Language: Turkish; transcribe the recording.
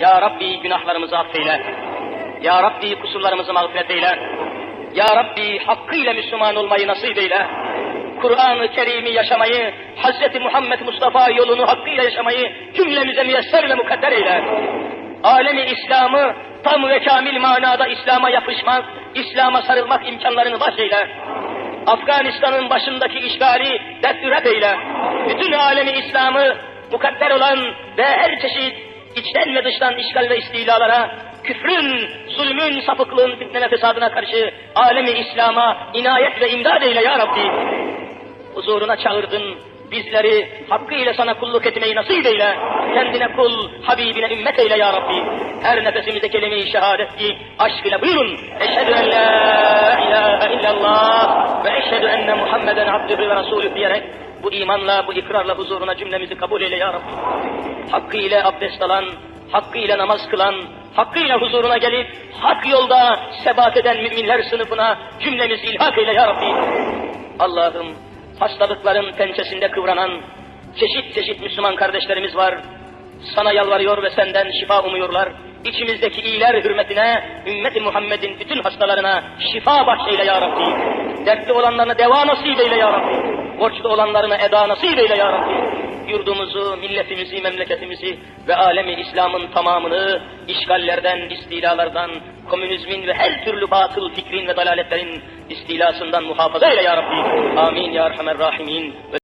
Ya Rabbi günahlarımızı affeyle. Ya Rabbi kusurlarımızı mağfiret eyle. Ya Rabbi hakkıyla Müslüman olmayı nasip eyle. Kur'an-ı Kerim'i yaşamayı, Hz. Muhammed Mustafa yolunu hakkıyla yaşamayı cümlemize müyesser ve mukadder eyle. Alemi İslam'ı tam ve kamil manada İslam'a yapışmak, İslam'a sarılmak imkanlarını bahşeyle. Afganistan'ın başındaki işgali destüret eyle. Bütün alemi İslam'ı mukadder olan ve her çeşit içten ve dıştan işgal ve istilalara, küfrün, zulmün, sapıklığın fitne ve fesadına karşı alemi İslam'a inayet ve imdad eyle ya Rabbi. Huzuruna çağırdın, bizleri hakkıyla sana kulluk etmeyi nasip eyle. Kendine kul, Habibine ümmet eyle ya Rabbi. Her nefesimize kelime-i şehadet ki aşk ile buyurun. Eşhedü en la ilahe illallah ve eşhedü enne Muhammeden abdühü ve rasulü diyerek bu imanla, bu ikrarla huzuruna cümlemizi kabul eyle ya Rabbi. Hakkıyla abdest alan, hakkıyla namaz kılan, hakkıyla huzuruna gelip hak yolda sebat eden müminler sınıfına cümlemizi ilhak eyle ya Rabbi. Allah'ım hastalıkların pençesinde kıvranan çeşit çeşit Müslüman kardeşlerimiz var. Sana yalvarıyor ve senden şifa umuyorlar. İçimizdeki iyiler hürmetine, ümmeti Muhammed'in bütün hastalarına şifa bahşeyle ya Rabbi. Dertli olanlarına deva nasip eyle ya Rabbi. Borçlu olanlarına eda nasip eyle ya Rabbi. Yurdumuzu, milletimizi, memleketimizi ve alemi İslam'ın tamamını işgallerden, istilalardan, komünizmin ve her türlü batıl fikrin ve dalaletlerin istilasından muhafaza eyle ya Rabbi. Amin ya Erhamer Rahimin.